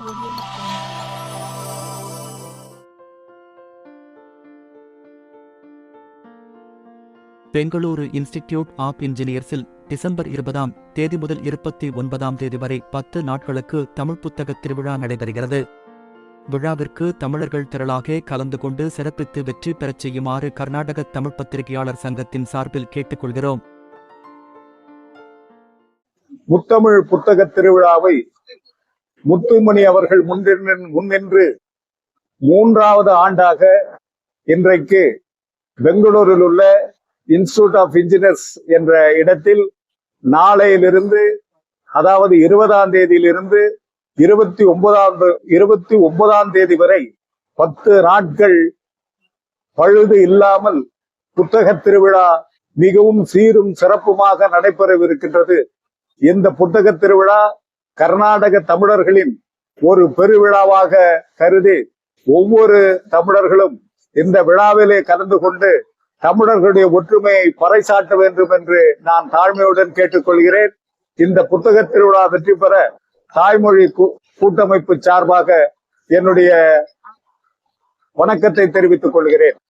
Bengaluru institute of இன்ஜினியர்ஸில் December இருபதாம் தேதி முதல் இருபத்தி ஒன்பதாம் தேதி வரை பத்து நாட்களுக்கு தமிழ் புத்தக திருவிழா நடைபெறுகிறது. விழாவிற்கு தமிழர்கள் திரளாக கலந்து கொண்டு சிறப்பித்து வெற்றி பெறச் செய்யுமாறு கர்நாடக தமிழ் பத்திரிகையாளர் சங்கத்தின் சார்பில் கேட்டுக்கொள்கிறோம். முத்தமிழ் புத்தக திருவிழாவை முத்துமணி அவர்கள் முன்னின்று முன்னின்று மூன்றாவது ஆண்டாக இன்றைக்கு பெங்களூரில் உள்ள இன்ஸ்டிடியூட் ஆஃப் இன்ஜினியர்ஸ் என்ற இடத்தில் நாளையிலிருந்து அதாவது இருபதாம் தேதியிலிருந்து இருபத்தி ஒன்பதாம் இருபத்தி ஒன்பதாம் தேதி வரை பத்து நாட்கள் பழுது இல்லாமல் புத்தக திருவிழா மிகவும் சீரும் சிறப்புமாக நடைபெறவிருக்கின்றது. இந்த புத்தக திருவிழா கர்நாடக தமிழர்களின் ஒரு பெருவிழாவாக கருதி ஒவ்வொரு தமிழர்களும் இந்த விழாவிலே கலந்து கொண்டு தமிழர்களுடைய ஒற்றுமையை பறைசாட்ட வேண்டும் என்று நான் தாழ்மையுடன் கேட்டுக்கொள்கிறேன். இந்த புத்தக திருவிழா வெற்றி பெற தாய்மொழி கூ- கூட்டமைப்பு சார்பாக என்னுடைய வணக்கத்தை தெரிவித்துக் கொள்கிறேன்.